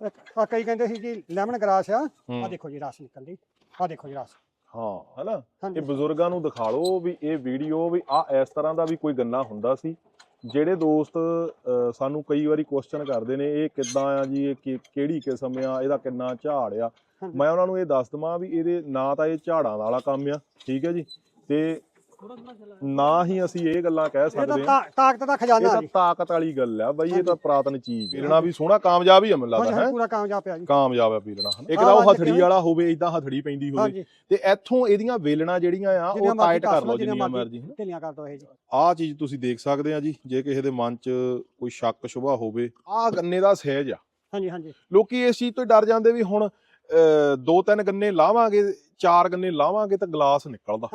ਆ ਕਈ ਕਹਿੰਦੇ ਸੀ ਜੀ ਲੈਮਨ ਗ੍ਰਾਸ ਆ। ਆ। ਦੇਖੋ ਜੀ ਰਸ ਨਿਕਲਦੀ ਆ ਦੇਖੋ ਜੀ ਰਸ। ਹਾਂ। ਹਨਾ? ਇਹ ਬਜ਼ੁਰਗਾਂ ਨੂੰ ਦਿਖਾ ਲਓ ਵੀ ਇਹ ਵੀਡੀਓ ਵੀ ਆ ਇਸ ਤਰ੍ਹਾਂ ਦਾ ਵੀ ਕੋਈ ਗੰਨਾ ਹੁੰਦਾ ਸੀ। ਜਿਹੜੇ ਦੋਸਤ ਸਾਨੂੰ ਕਈ ਵਾਰੀ ਕੁਐਸਚਨ ਕਰਦੇ ਨੇ ਇਹ ਕਿੱਦਾਂ ਆ ਜੀ ਇਹ ਕਿਹੜੀ ਕਿਸਮ ਆ ਇਹਦਾ ਕਿੰਨਾ ਝਾੜ ਆ। ਮੈਂ ਉਹਨਾਂ ਨੂੰ ਇਹ ਦੱਸ ਦਵਾਂ ਵੀ ਇਹਦੇ ਨਾ ਤਾਂ ਇਹ ਝਾੜਾਂ ਵਾਲਾ ਕੰਮ ਆ ਠੀਕ ਹੈ ਜੀ? ਤੇ ਨਾ ਹੀ ਅਸੀਂ ਇਹ ਗੱਲਾਂ ਕਹਿ ਇਹ ਤਾਂ ਸਕਦੇ ਹਾਂ ਤਾ- ਤਾਕਤ ਦਾ ਇਹ ਖਜ਼ਾਨਾ ਤਾਂ ਜੀ। ਤਾਕਤ ਵਾਲੀ ਗੱਲ ਆ ਬਾਈ ਇਹ। ਤਾਂ ਪ੍ਰਾਤਨ ਚੀਜ਼ ਇਹਨਾਂ ਵੀ ਸੋਹਣਾ ਕਾਮਯਾਬ ਹੀ ਆ ਮੈਨੂੰ ਹਾਂਜੀ ਲੱਗਦਾ ਹੈ? ਪੂਰਾ ਕਾਮਯਾਬ ਪਿਆ ਜੀ। ਕਾਮਯਾਬ ਆ ਪੀਲਣਾ ਇੱਕ ਤਾਂ ਉਹ ਹਥੜੀ? ਵਾਲਾ ਹੋਵੇ ਇਦਾਂ ਹਥੜੀ ਪੈਂਦੀ ਹੋਵੇ। ਹਾਂਜੀ। ਤੇ ਇੱਥੋਂ ਇਹਦੀਆਂ ਵੇਲਣਾ ਜਿਹੜੀਆਂ ਆ ਉਹ ਟਾਈਟ ਕਰ ਲਓ, ਜਿੰਨੀਆਂ ਮਰਜ਼ੀ। ਮਰਜ਼ੀ ਢਿੱਲੀਆਂ ਕਰ ਦੋ ਇਹ ਜੀ। ਆਹ ਚੀਜ਼ ਤੁਸੀਂ ਦੇਖ ਸਕਦੇ ਆ ਜੀ ਜੇ ਕਿਸੇ ਦੇ ਮਨ 'ਚ ਕੋਈ ਸ਼ੱਕ ਸ਼ੁਬਾ ਹੋਵੇ ਆਹ ਗੰਨੇ ਦਾ ਸਹਿਜ ਆ। ਹਾਂਜੀ ਹਾਂਜੀ। ਲੋਕੀ ਇਸ ਚੀਜ਼ ਤੋਂ ਹੀ ਡਰ ਜਾਂਦੇ ਵੀ ਹੁਣ ਅਹ, ਦੋ ਤਿੰਨ ਗੰਨੇ ਲਾਵਾਂਗੇ ਚਾਰ ਗੰਨੇ ਲਾਵਾਂਗੇ ਤਾਂ ਗਲਾਸ ਨਿਕਲਦਾ।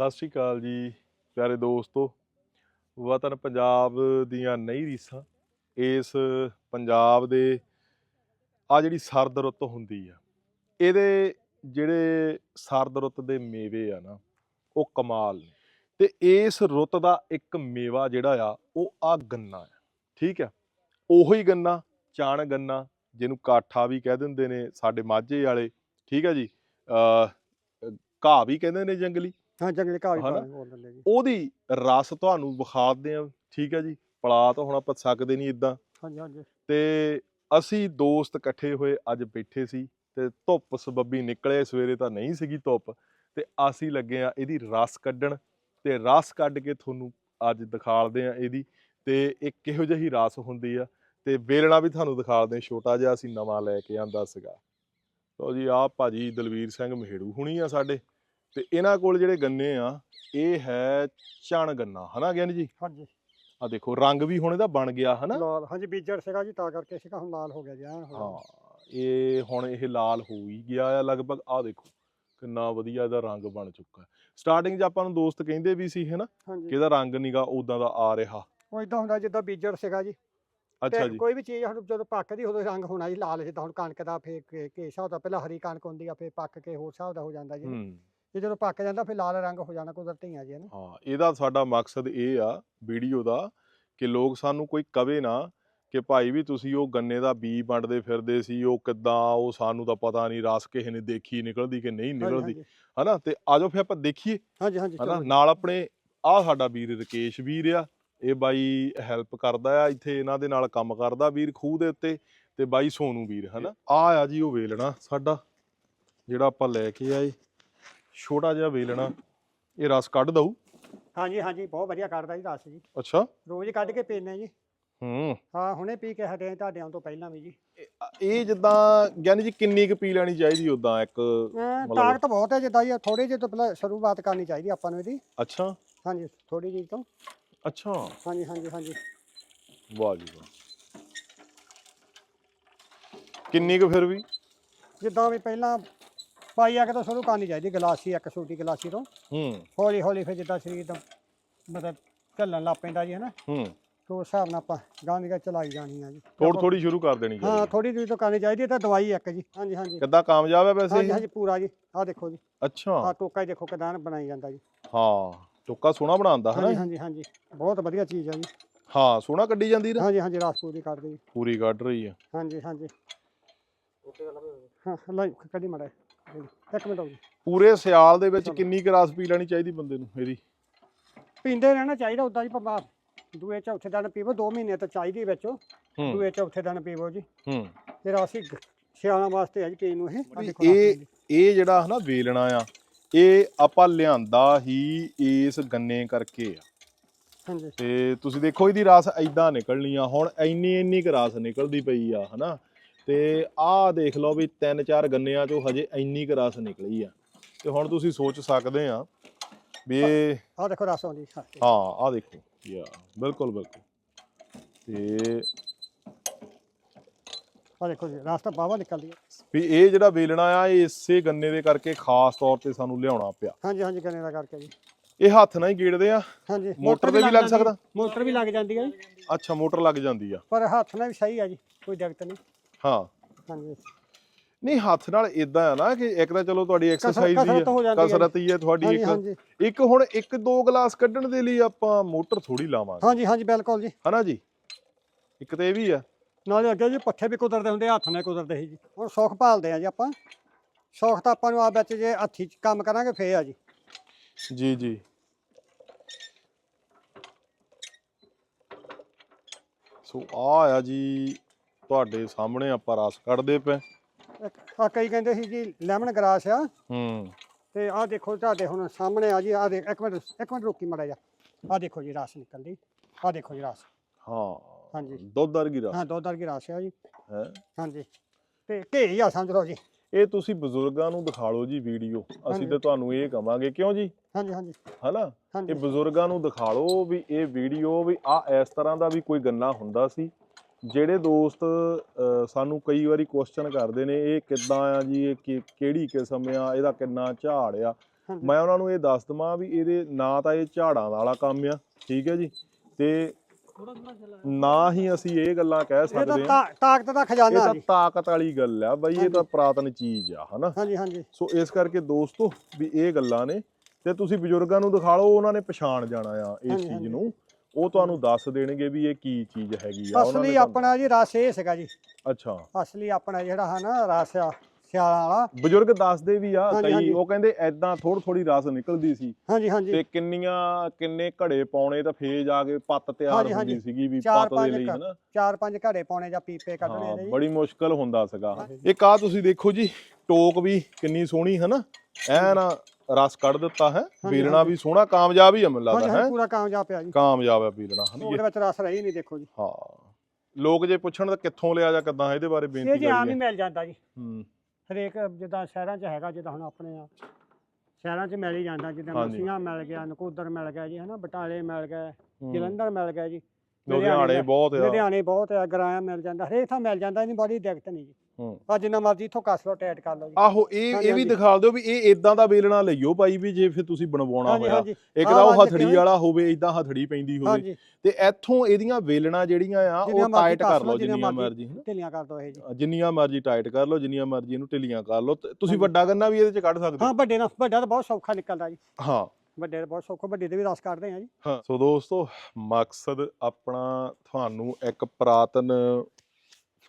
ਸਤਿ ਸ਼੍ਰੀ ਅਕਾਲ ਜੀ, ਪਿਆਰੇ ਦੋਸਤੋ। ਵਤਨ ਪੰਜਾਬ ਦੀਆਂ ਨਹੀਂ ਰੀਸਾਂ। ਇਸ ਪੰਜਾਬ ਦੇ ਆ ਜਿਹੜੀ ਸਰਦ ਰੁੱਤ ਹੁੰਦੀ ਆ, ਇਹਦੇ ਜਿਹੜੇ ਸਰਦ ਰੁੱਤ ਦੇ ਮੇਵੇ ਆ ਨਾ, ਉਹ ਕਮਾਲ ਨੇ। ਤੇ ਇਸ ਰੁੱਤ ਦਾ ਇੱਕ ਮੇਵਾ ਜਿਹੜਾ ਆ, ਉਹ ਆ ਗੰਨਾ ਆ। ਠੀਕ ਆ? ਉਹੀ ਗੰਨਾ, ਚਾਣ ਗੰਨਾ, ਜਿਹਨੂੰ ਕਾਠਾ ਵੀ ਕਹਿ ਦਿੰਦੇ ਨੇ ਸਾਡੇ ਮਾਝੇ ਵਾਲੇ। ਠੀਕ ਆ ਜੀ? ਅ ਘਾਹ ਵੀ ਕਹਿੰਦੇ ਨੇ ਜੰਗਲੀ। ਹਾਂ ਜੰਗਲੀ ਵੀ ਹਨਾ? ਬੋਲ ਦਿੰਦੇ ਜੀ ਉਹਦੀ ਰਸ ਤੁਹਾਨੂੰ ਵਿਖਾਦੇ ਆ ਠੀਕ ਆ ਜੀ? ਪਲਾ ਤਾਂ ਹੁਣ ਆਪਾਂ ਸਕਦੇ ਨਹੀਂ ਇਦਾਂ। ਹਾਂਜੀ ਹਾਂਜੀ। ਤੇ ਅਸੀਂ ਦੋਸਤ ਇਕੱਠੇ ਹੋਏ ਅੱਜ ਬੈਠੇ ਸੀ ਤੇ ਧੁੱਪ ਸਬੱਬੀ ਨਿਕਲੇ ਸਵੇਰੇ ਤਾਂ ਨਹੀਂ ਸੀਗੀ ਧੁੱਪ। ਤੇ ਅਸੀਂ ਲੱਗੇ ਆ ਇਹਦੀ ਰਸ ਕੱਢਣ ਤੇ ਰਸ ਕੱਢ ਕੇ ਤੁਹਾਨੂੰ ਅੱਜ ਦਿਖਾਲਦੇ ਆ ਇਹਦੀ। ਤੇ ਇਹ ਕਿਹੋ ਜਿਹੀ ਰਸ ਹੁੰਦੀ ਆ ਤੇ ਵੇਲਣਾ ਵੀ ਤੁਹਾਨੂੰ ਦਿਖਾਲਦੇ ਆ ਛੋਟਾ ਜਿਹਾ ਅਸੀਂ ਨਵਾਂ ਲੈ ਕੇ ਆਂਦਾ ਸੀਗਾ। ਲਓ ਜੀ ਆਹ ਭਾਜੀ ਦਲਵੀਰ ਸਿੰਘ ਮਹੇੜੂ ਹੁਣੀ ਆ ਸਾਡੇ। ਤੇ ਇਹਨਾਂ ਕੋਲ ਜਿਹੜੇ ਗੰਨੇ ਆ ਇਹ ਹੈ ਚਣ ਗੰਨਾ ਹਨਾ ਗਿਆਨੀ ਜੀ? ਹਾਂਜੀ। ਆ ਦੇਖੋ ਰੰਗ ਵੀ ਹੁਣ ਇਹਦਾ ਬਣ ਗਿਆ ਹਨਾ? ਲਾਲ ਹਾਂਜੀ ਬੀਜਰ ਸੀਗਾ ਜੀ ਤਾਂ ਕਰਕੇ ਸੀਗਾ ਹੁਣ ਲਾਲ ਹੋ ਗਿਆ ਜੀ ਐਨ ਹੋ ਗਿਆ। ਇਹ ਹੁਣ ਇਹ ਲਾਲ ਹੋ ਹੀ ਗਿਆ ਆ ਲਗਭਗ। ਆ ਦੇਖੋ ਕਿੰਨਾ ਵਧੀਆ ਇਹਦਾ ਰੰਗ ਬਣ ਚੁੱਕਾ ਸਟਾਰਟਿੰਗ 'ਚ ਆਪਾਂ ਨੂੰ ਦੋਸਤ ਕਹਿੰਦੇ ਵੀ ਸੀ ਹੈਨਾ ਕਿ ਹਾਂਜੀ ਇਹਦਾ ਰੰਗ ਨੀਗਾ ਉਦਾਂ ਦਾ ਆ ਰਿਹਾ। ਉਹ ਇਦਾਂ ਹੁੰਦਾ ਜਿੱਦਾਂ ਬੀਜਰ ਸੀਗਾ ਜੀ। ਅੱਛਾ ਤੇ ਜੀ। ਕੋਈ ਵੀ ਚੀਜ਼ ਹੁਣ ਜਦੋਂ ਪੱਕਦੀ ਉਦੋਂ ਰੰਗ ਹੋਣਾ ਜੀ ਲਾਲ ਜਿੱਦਾਂ ਹੁਣ ਕਣਕ ਦਾ ਫੇਰ ਕੇ ਕੇ ਹਿਸਾਬ ਦਾ ਪਹਿਲਾਂ ਹਰੀ ਕਣਕ ਹੁੰਦੀ ਆ ਫੇਰ ਪੱਕ ਕੇ ਹੋਰ ਹਿਸਾਬ ਦਾ ਹੋ ਜਾਂਦਾ ਜੀ। ਹੂੰ। ਇਹ ਜਦੋਂ ਪੱਕ ਜਾਂਦਾ ਫਿਰ ਲਾਲ ਰੰਗ ਹੋ ਜਾਣਾ ਕੁਦਰਤੀ ਆ ਜੀ ਇਹਨੂੰ ਹਾਂ ਇਹਦਾ ਸਾਡਾ ਮਕਸਦ ਇਹ ਆ ਵੀਡੀਓ ਦਾ ਕਿ ਲੋਕ ਸਾਨੂੰ ਕੋਈ ਕਵੇ ਨਾ ਕਿ ਭਾਈ ਵੀ ਤੁਸੀਂ ਉਹ ਗੰਨੇ ਦਾ ਬੀ ਵੰਡਦੇ ਫਿਰਦੇ ਸੀ ਉਹ ਕਿੱਦਾਂ ਉਹ ਸਾਨੂੰ ਤਾਂ ਪਤਾ ਨਹੀਂ ਰਸ ਕਿਸੇ ਨੇ ਦੇਖੀ ਨਿਕਲਦੀ ਕਿ ਨਹੀਂ ਨਿਕਲਦੀ ਹਨਾ? ਤੇ ਆਜੋ ਫਿਰ ਆਪਾਂ ਦੇਖੀਏ। ਹਾਂਜੀ ਹਾਂਜੀ ਹਨਾ। ਨਾਲ ਆਪਣੇ ਆ ਸਾਡਾ ਵੀਰ ਰਕੇਸ਼ ਵੀਰ ਆ ਇਹ ਬਾਈ ਹੈਲਪ ਕਰਦਾ ਆ ਇੱਥੇ ਇਹਨਾਂ ਦੇ ਨਾਲ ਕੰਮ ਕਰਦਾ ਵੀਰ ਖੂਹ ਦੇ ਉੱਤੇ ਤੇ ਬਾਈ ਸੋਨੂ ਵੀਰ ਹਨਾ? ਆ ਆ ਜੀ ਉਹ ਵੇਲਣਾ ਸਾਡਾ ਜਿਹੜਾ ਆਪਾਂ ਲੈ ਕੇ ਆਏ। ਛੋਟਾ ਜਿਹਾ ਵੇਲਣਾ ਇਹ ਰਸ ਕੱਢ ਦਊ? ਹਾਂਜੀ ਹਾਂਜੀ ਬਹੁਤ ਵਧੀਆ ਕੱਢਦਾ ਜੀ ਰਸ ਜੀ। ਅੱਛਾ। ਰੋਜ਼ ਕੱਢ ਕੇ ਪੀਨੇ ਜੀ। ਹੂੰ। ਹਾਂ ਹੁਣੇ ਪੀ ਕੇ ਹਟੇ ਤੁਹਾਡੇ ਆਉਣ ਤੋਂ ਪਹਿਲਾਂ ਵੀ ਜੀ। ਇਹ- ਇਹ ਜਿੱਦਾਂ ਗਿਆਨੀ ਜੀ ਕਿੰਨੀ ਕੁ ਪੀ ਲੈਣੀ ਚਾਹੀਦੀ ਉਦਾਂ ਇੱਕ ਤਾਕਤ ਬਹੁਤ ਹੈ ਜਿੱਦਾਂ ਜੀ ਥੋੜੀ ਜਿਹੀ ਤੋਂ ਪਹਿਲਾਂ ਸ਼ੁਰੂਆਤ ਕਰਨੀ ਚਾਹੀਦੀ ਆਪਾਂ ਨੂੰ ਇਹਦੀ। ਅੱਛਾ। ਹਾਂਜੀ ਥੋੜੀ ਜਿਹੀ ਤੋਂ। ਅੱਛਾ। ਹਾਂਜੀ ਹਾਂਜੀ ਹਾਂਜੀ। ਵਾਹ ਜੀ ਵਾਹ। ਕਿੰਨੀ ਕੁ ਫਿਰ ਵੀ? ਜਿੱਦਾਂ ਵੀ ਪਹਿਲਾਂ ਪਾਈ ਆ ਕੇ ਤਾਂ ਸ਼ੁਰੂ ਕਰਨੀ ਚਾਹੀਦੀ ਗਲਾਸੀ ਇੱਕ ਛੋਟੀ ਗਲਾਸੀ ਤੋਂ। ਹੂੰ। ਹੌਲੀ ਹੌਲੀ ਫਿਰ ਜਿੱਦਾਂ ਸਰੀਰ ਦਾ ਮਤਲਬ ਚੱਲਣ ਲੱਗ ਪੈਂਦਾ ਜੀ ਹਨਾ? ਹੂੰ। ਤੇ ਉਸ ਹਿਸਾਬ ਨਾਲ ਆਪਾਂ ਗਾਂ ਦੀ ਗਾਂ ਚਲਾਈ ਜਾਣੀ ਆ ਜੀ। ਥੋੜੀ ਥੋੜੀ ਸ਼ੁਰੂ ਕਰ ਦੇਣੀ ਹਾਂ ਚਾਹੀਦੀ ਥੋੜੀ ਤੋਂ ਕਰਨੀ ਚਾਹੀਦੀ ਹੈ ਤਾਂ ਦਵਾਈ ਇੱਕ ਜੀ। ਹਾਂਜੀ ਹਾਂਜੀ। ਕਿੱਦਾਂ ਕਾਮਯਾਬ ਹੈ ਵੈਸੇ? ਹਾਂਜੀ ਇਹ? ਹਾਂਜੀ ਪੂਰਾ ਜੀ। ਆਹ ਦੇਖੋ ਜੀ। ਅੱਛਾ। ਆਹ ਟੋਕਾ ਹੀ ਦੇਖੋ ਕਿਦਾਂ ਬਣਾਈ ਜਾਂਦਾ ਜੀ। ਹਾਂ ਟੋਕਾ ਸੋਹਣਾ ਬਣਾਉਂਦਾ ਹਾਂਜੀ ਹਨਾ? ਹਾਂਜੀ ਹਾਂਜੀ ਬਹੁਤ ਵਧੀਆ ਚੀਜ਼ ਆ ਜੀ। ਹਾਂ ਸੋਹਣਾ ਕੱਢੀ ਜਾਂਦੀ ਨਾ? ਹਾਂਜੀ ਹਾਂਜੀ ਰਸ ਪੂਰੀ ਕੱਢਦੇ ਜੀ ਪੂਰੀ ਕੱਢ ਰਹੀ ਆ। ਹਾਂਜੀ ਹਾਂਜੀ। ਹਾਂ ਲੈ ਕਦੀ ਮੜਾ ਇੱਕ ਮਿੰਟ ਹੋ ਜੀ। ਪੂਰੇ ਸਿਆਲ ਦੇ ਵਿੱਚ ਕਿੰਨੀ ਕੁ ਰਸ ਪੀ ਲੈਣੀ ਚਾਹੀਦੀ ਬੰਦੇ ਨੂੰ ਇਹਦੀ? ਪੀਂਦੇ ਰਹਿਣਾ ਚਾਹੀਦਾ ਉਦਾਂ ਜੀ ਪਾ ਦੂਏ ਚੌਥੇ ਦਿਨ ਪੀਵੋ 2 ਮਹੀਨੇ ਤਾਂ ਚਾਹੀਦੀ ਵਿੱਚ ਹੂੰ। ਦੂਏ ਚੌਥੇ ਦਿਨ ਪੀਵੋ ਜੀ। ਹੂੰ। ਤੇ ਅਸੀਂ ਸਿਆਲਾਂ ਵਾਸਤੇ ਆ ਜੀ ਪੀਣ ਨੂੰ ਇਹ। ਰਸ ਇਹ ਜਿਹੜਾ ਹਨਾ ਵੇਲਣਾ ਆ ਇਹ ਆਪਾਂ ਲਿਆਂਦਾ ਹੀ ਇਸ ਗੰਨੇ ਕਰਕੇ ਆ। ਹਾਂਜੀ। ਤੇ ਤੁਸੀਂ ਦੇਖੋ ਇਹਦੀ ਰਸ ਐਦਾਂ ਨਿਕਲਣੀ ਆ ਹੁਣ ਇੰਨੀ ਇੰਨੀ ਕੁ ਰਸ ਨਿਕਲਦੀ ਪਈ ਆ ਹਨਾ। ਤੇ ਆਹ ਦੇਖ ਲਓ ਵੀ ਤਿੰਨ ਚਾਰ ਗੰਨਿਆਂ ਚੋਂ ਹਜੇ ਇੰਨੀ ਕੁ ਰਸ ਨਿਕਲੀ ਆ। ਤੇ ਹੁਣ ਤੁਸੀਂ ਸੋਚ ਸਕਦੇ ਆ ਵੀ ਆਹ ਦੇਖੋ ਰਸ ਆਉਂਦੀ ਹਾਂ। ਆਹ ਦੇਖੋ। ਯਾ ਬਿਲਕੁਲ ਬਿਲਕੁਲ। ਤੇ ਆਹ ਦੇਖੋ ਜੀ ਰਸ ਤਾਂ ਬਾਵਾ ਨਿਕਲਦੀ ਹੈ। ਵੀ ਇਹ ਜਿਹੜਾ ਵੇਲਣਾ ਆ ਇਹ ਇਸੇ ਗੰਨੇ ਦੇ ਕਰਕੇ ਖਾਸ ਤੌਰ ਤੇ ਸਾਨੂੰ ਲਿਆਉਣਾ ਪਿਆ। ਹਾਂਜੀ ਹਾਂਜੀ ਗੰਨੇ ਦਾ ਕਰਕੇ ਜੀ। ਇਹ ਹੱਥ ਨਾਲ ਹੀ ਗੇੜਦੇ ਆ? ਹਾਂਜੀ। ਮੋਟਰ ਤੇ ਵੀ ਲੱਗ ਸਕਦਾ? ਮੋਟਰ ਵੀ ਲੱਗ ਜਾਂਦੀ ਹੈ ਜੀ। ਅੱਛਾ ਮੋਟਰ ਲੱਗ ਜਾਂਦੀ ਆ। ਪਰ ਹੱਥ ਨਾਲ ਵੀ ਸਹੀ ਆ ਜੀ ਕੋਈ ਦਿੱਕਤ ਨਹੀਂ। ਹਾਂ। ਹਾਂਜੀ। ਨਹੀਂ ਹੱਥ ਨਾਲ ਇਦਾਂ ਆ ਨਾ ਕਿ ਇੱਕ ਤਾਂ ਚਲੋ ਤੁਹਾਡੀ ਐਕਸਰਸਾਈਜ਼ ਹੀ ਕਸਰਤ ਹੋ ਹੈ ਜਾਂਦੀ ਹੈ। ਕਸਰਤ ਹੀ ਹੈ ਤੁਹਾਡੀ ਹਾਂਜੀ ਇੱਕ। ਹਾਂਜੀ। ਇੱਕ ਹੁਣ ਇੱਕ ਦੋ ਗਲਾਸ ਕੱਢਣ ਦੇ ਲਈ ਆਪਾਂ ਮੋਟਰ ਥੋੜੀ ਲਾਵਾਂਗੇ। ਹਾਂਜੀ ਹਾਂਜੀ ਬਿਲਕੁਲ ਜੀ। ਹਨਾ ਜੀ? ਇੱਕ ਤੇ ਇਹ ਵੀ ਆ। ਨਾਲੇ ਅੱਗੇ ਜੀ ਪੱਠੇ ਵੀ ਕੁਦਰਦੇ ਹੁੰਦੇ ਹੱਥ ਨਾਲ ਕੁਦਰਦੇ ਸੀ ਜੀ। ਹੁਣ ਸੁੱਖ ਭਾਲਦੇ ਆ ਜੀ ਆਪਾਂ। ਸੁੱਖ ਤਾਂ ਆਪਾਂ ਨੂੰ ਆ ਵਿੱਚ ਜੇ ਹੱਥੀ ਚ ਕੰਮ ਕਰਾਂਗੇ ਫੇਰ ਆ ਜੀ। ਜੀ ਜੀ। ਸੋ ਆ ਆ ਜੀ। ਤੁਹਾਡੇ ਸਾਹਮਣੇ ਆਪਾਂ ਰਸ ਕੱਢਦੇ ਪਏ। ਆ ਕਈ ਕਹਿੰਦੇ ਸੀ ਜੀ ਲੈਮਨ ਗਰਾਸ ਆ। ਹੂੰ। ਤੇ ਆਹ ਦੇਖੋ ਤੁਹਾਡੇ ਹੁਣ ਸਾਹਮਣੇ ਆ ਜੀ ਆ ਦੇਖ ਇੱਕ ਮਿੰਟ ਇੱਕ ਮਿੰਟ ਰੁਕੀ ਮੜਾ ਜਾ ਆ ਦੇਖੋ ਜੀ ਰਸ ਨਿਕਲਦੀ ਆ ਦੇਖੋ ਜੀ ਰਸ। ਹਾਂ ਹਾਂਜੀ। ਦੁੱਧ ਵਰਗੀ ਰਸ। ਹਾਂ ਦੋ ਆ ਜੀ। ਹੈ? ਹਾਂਜੀ। ਤੇ ਘੇ ਹੀ ਆ ਸਮਝ ਲਓ ਜੀ। ਇਹ ਤੁਸੀਂ ਬਜ਼ੁਰਗਾਂ ਨੂੰ ਦਿਖਾ ਲਓ ਜੀ ਵੀਡੀਓ। ਅਸੀਂ। ਤੇ ਤੁਹਾਨੂੰ ਇਹ ਕਵਾਂਗੇ ਕਿਉਂ ਜੀ? ਹਾਂਜੀ ਹਾਂਜੀ। ਹਨਾ? ਇਹ ਬਜ਼ੁਰਗਾਂ ਨੂੰ ਦਿਖਾ ਲਓ ਵੀ ਇਹ ਵੀਡੀਓ ਵੀ ਆ ਇਸ ਤਰ੍ਹਾਂ ਦਾ ਵੀ ਕੋਈ ਗੰਨਾ ਹੁੰਦਾ ਸੀ। ਜਿਹੜੇ ਦੋਸਤ ਸਾਨੂੰ ਕਈ ਵਾਰੀ ਕੁਐਸਚਨ ਕਰਦੇ ਨੇ ਇਹ ਕਿੱਦਾਂ ਆ ਜੀ ਇਹ ਕਿਹੜੀ ਕਿਸਮ ਆ ਇਹਦਾ ਕਿੰਨਾ ਝਾੜ ਆ। ਮੈਂ ਉਹਨਾਂ ਨੂੰ ਇਹ ਦੱਸ ਦਵਾਂ ਵੀ ਇਹਦੇ ਨਾ ਤਾਂ ਇਹ ਝਾੜਾਂ ਵਾਲਾ ਕੰਮ ਆ ਠੀਕ ਹੈ ਜੀ? ਤੇ ਨਾ ਹੀ ਅਸੀਂ ਇਹ ਗੱਲਾਂ ਕਹਿ ਇਹ ਤਾਂ ਸਕਦੇ ਤਾ- ਤਾਕਤ ਦਾ ਇਹ ਖਜ਼ਾਨਾ ਤਾਂ ਜੀ। ਤਾਕਤ ਵਾਲੀ ਗੱਲ ਆ ਬਾਈ ਇਹ। ਤਾਂ ਪ੍ਰਾਤਨ ਚੀਜ਼ ਆ ਹਨਾ? ਹਾਂਜੀ ਹਾਂਜੀ। ਸੋ ਇਸ ਕਰਕੇ ਦੋਸਤੋ ਵੀ ਇਹ ਗੱਲਾਂ ਨੇ ਤੇ ਤੁਸੀਂ ਬਜ਼ੁਰਗਾਂ ਨੂੰ ਦਿਖਾ ਲਓ ਉਹਨਾਂ ਨੇ ਪਛਾਣ ਜਾਣਾ ਆ ਇਸ ਚੀਜ਼। ਨੂੰ। ਉਹ ਤੁਹਾਨੂੰ ਦੱਸ ਦੇਣਗੇ ਵੀ ਇਹ ਕੀ ਚੀਜ਼ ਹੈਗੀ ਆ ਅਸਲੀ ਆਪਣਾ ਜੀ ਰਸ ਇਹ ਸੀਗਾ ਜੀ। ਅੱਛਾ। ਅਸਲੀ ਆਪਣਾ ਜਿਹੜਾ ਹੈ ਨਾ ਰਸ ਆ ਸਿਆਲਾਂ ਵਾਲਾ। ਬਜ਼ੁਰਗ ਦੱਸਦੇ ਵੀ ਆ ਕਈ। ਉਹ ਕਹਿੰਦੇ ਐਦਾਂ ਥੋੜੀ ਥੋੜੀ ਰਸ ਨਿਕਲਦੀ ਸੀ। ਹਾਂਜੀ ਹਾਂਜੀ। ਤੇ ਕਿੰਨੀਆਂ ਕਿੰਨੇ ਘੜੇ ਪਾਉਣੇ ਤਾਂ ਫੇਰ ਜਾ ਕੇ ਪੱਤ ਤਿਆਰ ਹੁੰਦੀ। ਸੀਗੀ ਵੀ ਪੱਤ ਦੇ ਲਈ ਹਨਾ? ਚਾਰ ਪੰਜ ਘੜੇ ਪਾਉਣੇ ਜਾਂ ਪੀਪੇ ਕੱਢਣੇ ਨੇ ਜੀ। ਬੜੀ ਮੁਸ਼ਕਲ ਹੁੰਦਾ ਸੀਗਾ। ਇੱਕ ਆ ਤੁਸੀਂ ਦੇਖੋ ਜੀ ਟੋਕ ਵੀ ਕਿੰਨੀ ਸੋਹਣੀ ਹਨਾ? ਐਨ ਰਸ ਕੱਢ ਦਿੱਤਾ ਹੈ ਹਾਂਜੀ। ਵੀ ਸੋਹਣਾ ਕਾਮਯਾਬ ਹੀ ਆ ਮੈਨੂੰ ਲੱਗਦਾ ਹੈ? ਪੂਰਾ ਕਾਮਯਾਬ ਪਿਆ ਜੀ। ਕਾਮਯਾਬ ਹੈ ਵੀਰਣਾ ਹਨਾ ਉਹਦੇ ਵਿੱਚ ਰਸ ਰਹੀ ਨਹੀਂ ਦੇਖੋ ਜੀ। ਹਾਂ। ਲੋਕ ਜੇ ਪੁੱਛਣ ਤਾਂ ਕਿੱਥੋਂ ਲਿਆ ਜਾਂ ਕਿੱਦਾਂ ਇਹਦੇ ਬਾਰੇ ਇਹ ਬੇਨਤੀ ਜੀ ਆਮ ਹੀ ਮਿਲ ਜਾਂਦਾ ਜੀ। ਹੂੰ। ਹਰੇਕ ਜਿੱਦਾਂ ਸ਼ਹਿਰਾਂ 'ਚ ਹੈਗਾ ਜਿੱਦਾਂ ਹੁਣ ਆਪਣੇ ਆ ਸ਼ਹਿਰਾਂ 'ਚ ਮਿਲ ਹੀ ਜਾਂਦਾ ਜਿੱਦਾਂ। ਮਸੀਆਂ ਮਿਲ ਗਿਆ ਨਕੋਦਰ ਮਿਲ ਗਿਆ ਜੀ ਹਨਾ ਬਟਾਲੇ ਮਿਲ ਗਿਆ। ਜਲੰਧਰ ਮਿਲ ਗਿਆ ਜੀ। ਲੁਧਿਆਣੇ ਬਹੁਤ ਆ। ਲੁਧਿਆਣੇ ਬਹੁਤ ਆ ਗਰਾਇਆ ਮਿਲ ਜਾਂਦਾ ਹਰੇਕ ਥਾਂ ਮਿਲ ਜਾਂਦਾ ਇਹਦੀ ਬੜੀ ਦਿੱਕਤ ਨਹੀਂ ਜੀ। ਆ ਜਿੰਨਾ ਮਰਜ਼ੀ ਇੱਥੋਂ ਕੱਸ ਲਓ ਟੈਟ ਕਰ ਲਓ ਜੀ। ਆਹੋ ਇਹ ਹਾਂਜੀ, ਇਹ ਵੀ ਹਾਂਜੀ। ਦਿਖਾ ਦਿਓ ਵੀ ਇਹ ਇਦਾਂ ਦਾ ਵੇਲਣਾ ਲਈਓ ਭਾਈ ਵੀ ਜੇ ਫਿਰ ਤੁਸੀਂ ਬਣਵਾਉਣਾ ਹਾਂਜੀ ਹੋਇਆ। ਹਾਂਜੀ। ਇੱਕ ਆਹ ਤਾਂ ਉਹ ਵਾਂਝ ਹਥੜੀ ਕਿਵੇਂ? ਵਾਲਾ ਹੋਵੇ ਇਦਾਂ ਹਥੜੀ ਪੈਂਦੀ ਹੋਵੇ। ਹਾਂਜੀ। ਤੇ ਇੱਥੋਂ ਇਹਦੀਆਂ ਵੇਲਣਾ ਜਿਹੜੀਆਂ ਆ ਜਿੰਨੀਆਂ ਉਹ ਮਰਜ਼ੀ ਟਾਈਟ ਕੱਸ ਕਰ ਲਓ, ਲਓ ਜਿੰਨੀਆਂ ਜਿੰਨੀਆਂ ਮਰਜ਼ੀ। ਹਨਾ? ਢਿੱਲੀਆਂ ਕਰ ਦੋ ਇਹ ਜੀ। ਜਿੰਨੀਆਂ ਮਰਜ਼ੀ ਟਾਈਟ ਕਰ ਲਓ ਜਿੰਨੀਆਂ ਮਰਜ਼ੀ ਇਹਨੂੰ ਢਿੱਲੀਆਂ ਕਰ ਲਓ। ਤੇ ਤੁਸੀਂ ਹਾਂਜੀ। ਵੱਡਾ ਗੰਨਾ ਵੀ ਇਹਦੇ ਚ ਕੱਢ ਸਕਦੇ ਹਾਂ ਹੋ। ਵੱਡੇ ਨਾਲ ਵੱਡਾ ਤਾਂ ਬਹੁਤ ਸੌਖਾ ਨਿਕਲਦਾ ਜੀ। ਹਾਂ। ਵੱਡੇ ਦਾ ਬਹੁਤ ਸੌਖਾ ਵੱਡੇ ਦੇ ਵੀ ਰਸ ਕੱਢਦੇ ਆ ਜੀ। ਹਾਂ। ਸੋ ਦੋਸਤੋ ਮਕਸਦ ਆਪਣਾ ਤੁਹਾਨੂੰ ਇੱਕ ਪ੍ਰਾਤਨ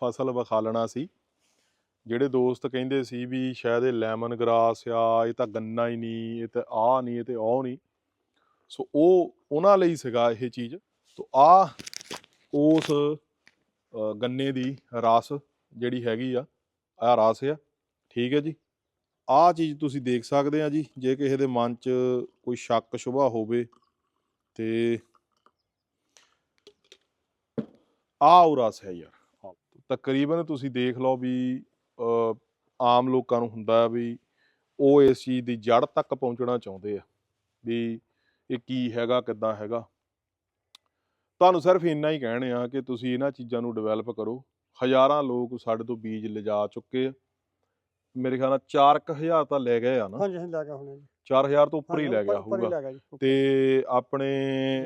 ਫਸਲ ਵਿਖਾਲਣਾ ਸੀ। ਜਿਹੜੇ ਦੋਸਤ ਕਹਿੰਦੇ ਸੀ ਵੀ ਸ਼ਾਇਦ ਇਹ ਲੈਮਨ ਗ੍ਰਾਸ ਆ, ਇਹ ਤਾਂ ਗੰਨਾ ਹੀ ਨਹੀਂ, ਇਹ ਤਾਂ ਆ ਨਹੀਂ, ਇਹ ਤੇ ਉਹ ਨਹੀਂ। ਸੋ ਉਹ, ਉਹਨਾਂ ਲਈ ਸੀਗਾ ਇਹ ਚੀਜ਼। ਤੋ ਆ ਉਸ ਗੰਨੇ ਦੀ ਰਸ ਜਿਹੜੀ ਹੈਗੀ ਆ ਆ ਰਸ ਆ। ਠੀਕ ਹੈ ਜੀ? ਆ ਚੀਜ਼ ਤੁਸੀਂ ਦੇਖ ਸਕਦੇ ਆ ਜੀ। ਜੇ ਕਿਸੇ ਦੇ ਮਨ 'ਚ ਕੋਈ ਸ਼ੱਕ ਸ਼ੁਬਾ ਹੋਵੇ ਤੇ ਆ ਉਹ ਰਸ ਹੈ ਯਾਰ। ਤਕਰੀਬਨ ਤੁਸੀਂ ਦੇਖ ਲਓ ਵੀ ਆਮ ਲੋਕਾਂ ਨੂੰ ਹੁੰਦਾ ਵੀ ਉਹ ਇਸ ਚੀਜ਼ ਦੀ ਜੜ ਤੱਕ ਪਹੁੰਚਣਾ ਚਾਹੁੰਦੇ ਆ ਵੀ ਇਹ ਕੀ ਹੈਗਾ, ਕਿੱਦਾਂ ਹੈਗਾ। ਤੁਹਾਨੂੰ ਸਿਰਫ ਇੰਨਾ ਹੀ ਕਹਿਣੇ ਆ ਕਿ ਤੁਸੀਂ ਇਹਨਾਂ ਚੀਜ਼ਾਂ ਨੂੰ ਡਿਵੈਲਪ ਕਰੋ। ਹਜ਼ਾਰਾਂ ਲੋਕ ਸਾਡੇ ਤੋਂ ਬੀਜ ਲਿਜਾ ਚੁੱਕੇ ਆ। ਮੇਰੇ ਖਿਆਲ ਨਾਲ 4000 ਤਾਂ ਲੈ ਗਏ ਆ ਨਾ। ਹਾਂਜੀ ਹਾਂਜੀ, ਲੈ ਗਿਆ ਹੁਣ 4000 ਤੋਂ ਉੱਪਰ ਹੀ ਲੈ ਗਿਆ ਹੋਊਗਾ। ਤੇ ਆਪਣੇ।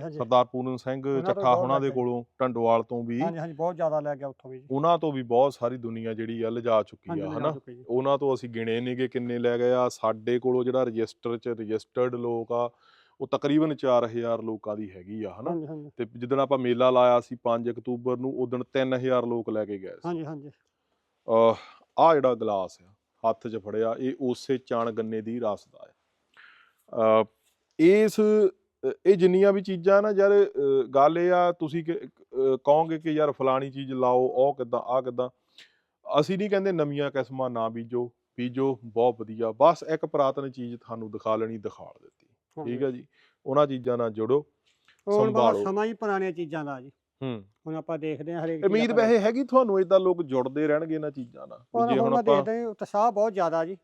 ਸਰਦਾਰ ਪੂਰਨ ਸਿੰਘ ਚੱਠਾ ਉਹਨਾਂ ਦੇ। ਕੋਲੋਂ ਟੰਡੋਵਾਲ ਤੋਂ ਵੀ। ਹਾਂਜੀ ਹਾਂਜੀ ਬਹੁਤ ਜ਼ਿਆਦਾ ਲੈ ਗਿਆ ਉੱਥੋਂ ਵੀ ਜੀ। ਉਹਨਾਂ ਤੋਂ ਵੀ ਬਹੁਤ ਸਾਰੀ ਦੁਨੀਆ ਜਿਹੜੀ ਆ ਲਿਜਾ ਚੁੱਕੀ ਆ ਹਨਾ? ਉਹਨਾਂ ਤੋਂ ਅਸੀਂ ਗਿਣੇ ਨਹੀਂਗੇ ਕਿੰਨੇ ਲੈ ਗਏ ਆ। ਸਾਡੇ ਕੋਲੋਂ ਜਿਹੜਾ ਰਜਿਸਟਰ 'ਚ ਰਜਿਸਟਰਡ ਲੋਕ ਆ ਉਹ ਤਕਰੀਬਨ 4000 ਲੋਕਾਂ ਦੀ ਹੈਗੀ ਆ ਹਨਾ? ਤੇ ਜਿੱਦਣ ਆਪਾਂ ਮੇਲਾ ਲਾਇਆ ਸੀ 5 ਅਕਤੂਬਰ ਨੂੰ ਉਦੋਂ 3000 ਲੋਕ ਲੈ ਕੇ ਗਏ ਸੀ। ਹਾਂਜੀ ਹਾਂਜੀ। ਆ ਜਿਹੜਾ ਗਲਾਸ ਆ ਹੱਥ 'ਚ ਫੜਿਆ ਇਹ ਉਸੇ ਚਾਣ ਗੰਨੇ ਦੀ ਰਸ ਦਾ ਅ, ਇਸ ਇਹ ਜਿੰਨੀਆਂ ਵੀ ਚੀਜ਼ਾਂ ਨਾ ਯਾਰ ਗੱਲ ਇਹ ਆ ਤੁਸੀਂ ਕਹੋਗੇ ਕਿ ਯਾਰ ਫਲਾਣੀ ਚੀਜ਼ ਲਾਓ ਉਹ ਕਿਦਾਂ ਆ ਕਿਦਾਂ। ਅਸੀਂ ਨਹੀਂ ਕਹਿੰਦੇ ਨਵੀਆਂ ਕਿਸਮਾਂ ਨਾ ਬੀਜੋ ਬੀਜੋ ਬਹੁਤ ਵਧੀਆ। ਬਸ ਇੱਕ ਪੁਰਾਤਨ ਚੀਜ਼ ਤੁਹਾਨੂੰ ਦਿਖਾ ਲੈਣੀ ਦਿਖਾਲ ਦਿੱਤੀ। ਠੀਕ ਹੈ ਜੀ? ਉਹਨਾਂ ਚੀਜ਼ਾਂ ਨਾਲ ਜੁੜੋ ਸੰਭਾਲੋ। ਸਮਾਂ ਹੀ ਪੁਰਾਣੀਆਂ ਚੀਜ਼ਾਂ ਦਾ ਜੀ। ਹੂੰ। ਹੁਣ ਆਪਾਂ ਦੇਖਦੇ ਹਾਂ ਹਰੇਕ ਉਮੀਦ ਵੈਸੇ ਹੈਗੀ ਤੁਹਾਨੂੰ ਇਦਾਂ ਲੋਕ ਜੁੜਦੇ ਰਹਿਣਗੇ ਇਹਨਾਂ ਚੀਜ਼ਾਂ ਨਾਲ ਜੇ ਹੁਣ ਆਪਾਂ ਦੇਖਦਾ ਉਤਸ਼ਾਹ ਬਹੁਤ ਜ਼ਿਆਦਾ ਜੀ।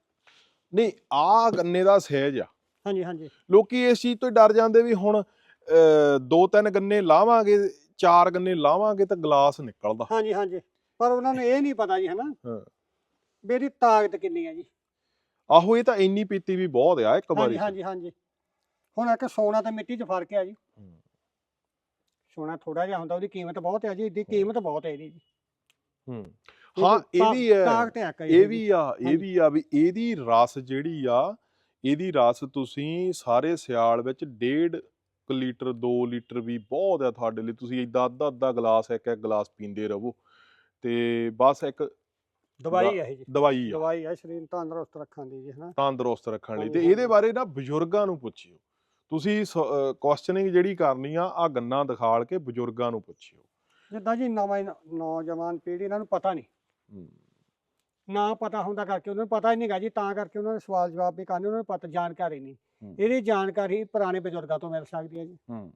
ਨਹੀਂ ਆ ਗੰਨੇ ਦਾ ਸਹਿਜ ਆ। ਹਾਂਜੀ ਹਾਂਜੀ। ਲੋਕੀ ਇਸ ਚੀਜ਼ ਤੋਂ ਹੀ ਡਰ ਜਾਂਦੇ ਵੀ ਹੁਣ ਅਹ, ਦੋ ਤਿੰਨ ਗੰਨੇ ਲਾਵਾਂਗੇ ਚਾਰ ਗੰਨੇ ਲਾਵਾਂਗੇ ਤਾਂ ਗਲਾਸ ਨਿਕਲਦਾ। ਹਾਂਜੀ ਹਾਂਜੀ। ਪਰ ਉਹਨਾਂ ਨੂੰ ਇਹ ਨਹੀਂ ਪਤਾ ਜੀ ਹਨਾ? ਹਾਂ। ਵੀ ਇਹਦੀ ਤਾਕਤ ਕਿੰਨੀ ਹੈ ਜੀ। ਆਹੋ ਇਹ ਤਾਂ ਇੰਨੀ ਪੀਤੀ ਵੀ ਬਹੁਤ ਆ ਇੱਕ ਵਾਰੀ ਹਾਂਜੀ ਹਾਂਜੀ ਹਾਂਜੀ। ਹੁਣ ਇੱਕ ਸੋਨਾ ਤੇ ਮਿੱਟੀ 'ਚ ਫ਼ਰਕ ਹੈ ਜੀ। ਹੂੰ। ਸੋਨਾ ਥੋੜਾ ਜਿਹਾ ਹੁੰਦਾ ਉਹਦੀ ਕੀਮਤ ਬਹੁਤ ਹੈ ਜੀ ਇਹਦੀ ਕੀਮਤ ਬਹੁਤ ਹੈ ਇਹਦੀ ਜੀ। ਹੂੰ। ਹਾਂ ਇਹ ਵੀ ਹੈ ਤਾਕਤ ਹੈ ਕਈ ਇਹ ਵੀ ਆ ਇਹ। ਵੀ ਆ ਵੀ ਇਹਦੀ ਰਸ ਜਿਹੜੀ ਆ ਇਹਦੀ ਰਸ ਤੁਸੀਂ ਸਾਰੇ ਸਿਆਲ ਵਿੱਚ ਡੇਢ 1 ਲੀਟਰ 2 ਲੀਟਰ ਵੀ ਬਹੁਤ ਆ ਤੁਹਾਡੇ ਲਈ। ਤੁਸੀਂ ਇਦਾਂ ਅੱਧਾ ਅੱਧਾ ਗਲਾਸ ਇੱਕ ਇੱਕ ਗਲਾਸ ਪੀਂਦੇ ਰਹੋ। ਤੇ ਬਸ ਇੱਕ ਦਵਾਈ ਹੈ ਇਹ ਜੀ। ਦਵਾਈ ਆ ਦਵਾਈ ਹੈ ਸਰੀਰ ਤੰਦਰੁਸਤ ਰੱਖਣ ਦੀ ਜੀ ਹਨਾ ਤੰਦਰੁਸਤ ਰੱਖਣ ਲਈ। ਤੇ ਇਹਦੇ। ਬਾਰੇ ਨਾ ਬਜ਼ੁਰਗਾਂ ਨੂੰ ਪੁੱਛਿਓ। ਤੁਸੀਂ ਕੁਐਸਚਨਿੰਗ ਜਿਹੜੀ ਕਰਨੀ ਆ ਆ ਗੰਨਾ ਦਿਖਾਲ ਕੇ ਬਜ਼ੁਰਗਾਂ ਨੂੰ ਪੁੱਛਿਓ। ਜਿੱਦਾਂ ਜੀ ਨਵਾਂ ਨੌਜਵਾਨ ਪੀੜ੍ਹੀ ਇਹਨਾਂ ਨੂੰ ਪਤਾ ਨਹੀਂ ਨਾ ਪਤਾ ਹੁੰਦਾ ਕਰਕੇ ਉਹਨਾਂ ਨੂੰ ਪਤਾ ਹੀ ਨਹੀਂਗਾ ਜੀ ਤਾਂ ਕਰਕੇ ਉਹਨਾਂ ਨੇ ਸਵਾਲ ਜਵਾਬ ਵੀ ਕਰਨੇ ਉਹਨਾਂ ਨੂੰ ਪਤਾ ਜਾਣਕਾਰੀ ਨਹੀਂ। ਹੂੰ। ਇਹਦੀ ਜਾਣਕਾਰੀ ਪੁਰਾਣੇ ਬਜ਼ੁਰਗਾਂ ਤੋਂ ਮਿਲ ਸਕਦੀ ਹੈ ਜੀ। ਹਮ,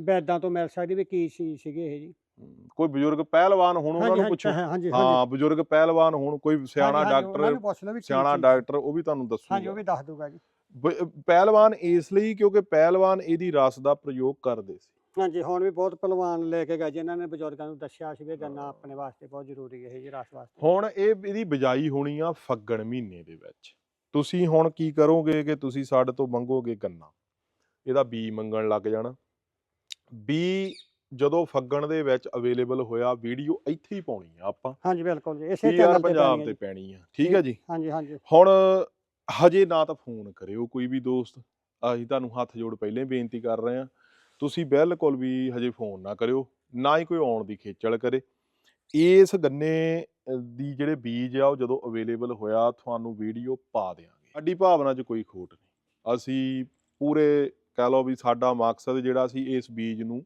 ਵੈਦਾਂ ਤੋਂ ਮਿਲ ਸਕਦੀ ਵੀ ਕੀ ਚੀਜ਼ ਸੀਗੇ ਇਹ ਜੀ। ਹਮ, ਕੋਈ ਬਜ਼ੁਰਗ ਪਹਿਲਵਾਨ ਹੋਣ ਉਹਨਾਂ ਨੂੰ ਪੁੱਛੋ। ਹਾਂਜੀ ਹਾਂ ਬਜ਼ੁਰਗ ਪਹਿਲਵਾਨ ਹੋਣ ਕੋਈ ਸਿਆਣਾ ਹਾਂਜੀ, ਹਾਂਜੀ, ਉਹਨਾਂ ਡਾਕਟਰ ਨੂੰ ਪੁੱਛ ਲਓ ਵੀ ਕੀ ਸਿਆਣਾ ਚੀਜ਼- ਡਾਕਟਰ ਉਹ ਵੀ ਤੁਹਾਨੂੰ ਹਾਂਜੀ ਉਹ ਦੱਸੂਗਾ ਵੀ ਦੱਸ ਦੂਗਾ ਜੀ। ਬ- ਪਹਿਲਵਾਨ ਇਸ ਲਈ ਕਿਉਂਕਿ ਪਹਿਲਵਾਨ ਇਹਦੀ ਰਸ ਦਾ ਪ੍ਰਯੋਗ ਕਰਦੇ ਸੀ। ਹਾਂਜੀ ਹੁਣ ਵੀ ਬਹੁਤ ਪਹਿਲਵਾਨ ਲੈ ਕੇ ਗਏ ਜਿਨ੍ਹਾਂ ਨੇ ਬਜ਼ੁਰਗਾਂ ਨੂੰ ਦੱਸਿਆ ਸੀ ਵੀ ਗੰਨਾ ਆਪਣੇ ਵਾਸਤੇ ਬਹੁਤ ਜ਼ਰੂਰੀ ਹੈ ਜੀ ਰਸ ਵਾਸਤੇ। ਹੁਣ ਇਹ ਇਹਦੀ ਬਿਜਾਈ ਹੋਣੀ ਆ ਫੱਗਣ ਮਹੀਨੇ ਦੇ ਵਿੱਚ। ਤੁਸੀਂ ਹੁਣ ਕੀ ਕਰੋਗੇ ਕਿ ਤੁਸੀਂ ਸਾਡੇ ਤੋਂ ਮੰਗੋਗੇ ਗੰਨਾ? ਇਹਦਾ ਬੀ ਮੰਗਣ ਲੱਗ ਜਾਣਾ। ਬੀ ਜਦੋਂ ਫੱਗਣ ਦੇ ਵਿੱਚ ਅਵੇਲੇਬਲ ਹੋਇਆ ਵੀਡੀਓ ਇੱਥੇ ਹੀ ਪਾਉਣੀ ਆ ਆਪਾਂ। ਹਾਂਜੀ ਬਿਲਕੁਲ ਜੀ ਇਸੇ channel ਤੇ ਪੰਜਾਬ ਤੇ ਜੀ। ਪੈਣੀ ਆ ਠੀਕ ਹੈ ਜੀ? ਹਾਂਜੀ ਹਾਂਜੀ। ਹੁਣ ਹਜੇ ਨਾ ਤਾਂ ਫੋਨ ਕਰਿਓ ਕੋਈ ਵੀ ਦੋਸਤ। ਅਸੀਂ ਤੁਹਾਨੂੰ ਹੱਥ ਜੋੜ ਪਹਿਲਾਂ ਬੇਨਤੀ ਕਰ ਰਹੇ ਹਾਂ। ਤੁਸੀਂ ਬਿਲਕੁਲ ਵੀ ਹਜੇ ਫੋਨ ਨਾ ਕਰਿਓ ਨਾ ਹੀ ਕੋਈ ਆਉਣ ਦੀ ਖੇਚਲ ਕਰੇ। ਇਸ ਗੰਨੇ ਦੀ ਜਿਹੜੇ ਬੀਜ ਆ ਉਹ ਜਦੋਂ ਅਵੇਲੇਬਲ ਹੋਇਆ ਤੁਹਾਨੂੰ ਵੀਡੀਓ ਪਾ ਦੇਵਾਂਗੇ ਸਾਡੀ ਭਾਵਨਾ 'ਚ ਕੋਈ ਖੋਟ ਨਹੀਂ। ਅਸੀਂ ਪੂਰੇ ਕਹਿ ਲਓ ਵੀ ਸਾਡਾ ਮਕਸਦ ਜਿਹੜਾ ਸੀ ਇਸ ਬੀਜ ਨੂੰ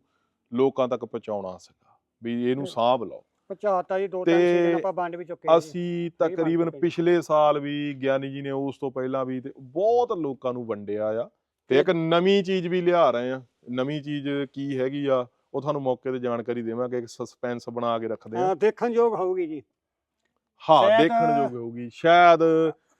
ਲੋਕਾਂ ਤੱਕ ਪਹੁੰਚਾਉਣਾ ਸੀਗਾ ਵੀ ਇਹਨੂੰ ਸਾਂਭ ਲਓ। ਪਹੁੰਚਾਤਾ ਜੀ ਦੋ ਤੇ ਤਿੰਨ ਸੀਜ਼ਨ ਆਪਾਂ ਵੰਡ ਵੀ ਚੁੱਕੇ ਅਸੀਂ ਤਕਰੀਬਨ। ਪਿਛਲੇ ਸਾਲ ਵੀ ਗਿਆਨੀ ਜੀ ਨੇ ਉਸ ਤੋਂ ਪਹਿਲਾਂ ਵੀ ਬਹੁਤ ਲੋਕਾਂ ਨੂੰ ਵੰਡਿਆ ਆ। ਤੇ ਇੱਕ ਨਵੀਂ ਚੀਜ਼ ਵੀ ਲਿਆ ਰਹੇ ਆ ਨਵੀਂ ਚੀਜ਼ ਕੀ ਹੈਗੀ ਆ ਉਹ ਤੁਹਾਨੂੰ ਮੌਕੇ ਤੇ ਜਾਣਕਾਰੀ ਦੇਵਾਂਗੇ। ਇੱਕ ਸਸਪੈਂਸ ਬਣਾ ਕੇ ਰੱਖਦੇ ਆ ਹਾਂ, ਦੇਖਣ ਯੋਗ ਹੋਊਗੀ ਜੀ। ਹਾਂ ਸ਼ਾਇਦ- ਦੇਖਣ ਯੋਗ ਹੋਊਗੀ। ਸ਼ਾਇਦ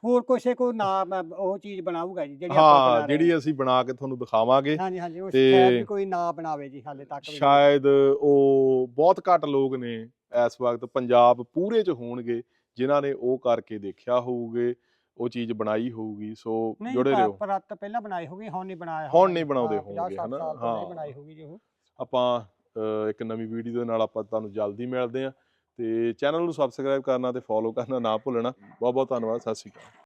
ਹੋਰ ਕੁਛ ਕੋ ਨਾਮ ਹੈ, ਉਹ ਚੀਜ਼ ਬਣਾਊਗਾ ਜੀ ਜਿਹੜੀ ਆਪਾਂ ਬਣਾ ਹਾਂ ਰਹੇ ਜਿਹੜੀ ਅਸੀਂ ਬਣਾ ਕੇ ਤੁਹਾਨੂੰ ਦਿਖਾਵਾਂਗੇ। ਹਾਂਜੀ ਹਾਂਜੀ ਉਹ ਤੇ- ਸ਼ਾਇਦ ਵੀ ਕੋਈ ਨਾ ਬਣਾਵੇ ਜੀ ਹਾਲੇ ਤੱਕ ਵੀ। ਸ਼ਾਇਦ ਉਹ ਬਹੁਤ ਘੱਟ ਲੋਕ ਨੇ ਇਸ ਵਕਤ ਪੰਜਾਬ ਪੂਰੇ ਚ ਹੋਣਗੇ ਜਿਨ੍ਹਾਂ ਨੇ ਉਹ ਕਰਕੇ ਦੇਖਿਆ ਹੋਊਗੇ। ਉਹ ਚੀਜ਼ ਬਣਾਈ ਹੋਊਗੀ ਸੋ ਨਹੀਂ ਜੁੜੇ ਰਹੋ ਪਰ ਤਾਂ ਪਹਿਲਾਂ ਬਣਾਏ ਹੋਗੇ ਹੁਣ ਨਹੀਂ ਬਣਾਇਆ ਹੁਣ ਨਹੀਂ। ਬਣਾਉਂਦੇ ਹੋਣਗੇ, ਹਨਾ? ਹੀ। ਬਣਾਈ ਹੋਗੀ ਜੀ ਉਹ ਆਪਾਂ ਇੱਕ ਨਵੀਂ ਵੀਡੀਓ ਦੇ ਨਾਲ ਆਪਾਂ ਤੁਹਾਨੂੰ ਜਲਦੀ ਮਿਲਦੇ ਹਾਂ ਤੇ ਚੈਨਲ ਨੂੰ ਸਬਸਕ੍ਰਾਈਬ ਕਰਨਾ ਤੇ ਫੋਲੋ ਕਰਨਾ ਨਾ ਭੁੱਲਣਾ ਬਹੁਤ ਬਹੁਤ ਧੰਨਵਾਦ ਸਤਿ ਸ਼੍ਰੀ ਅਕਾਲ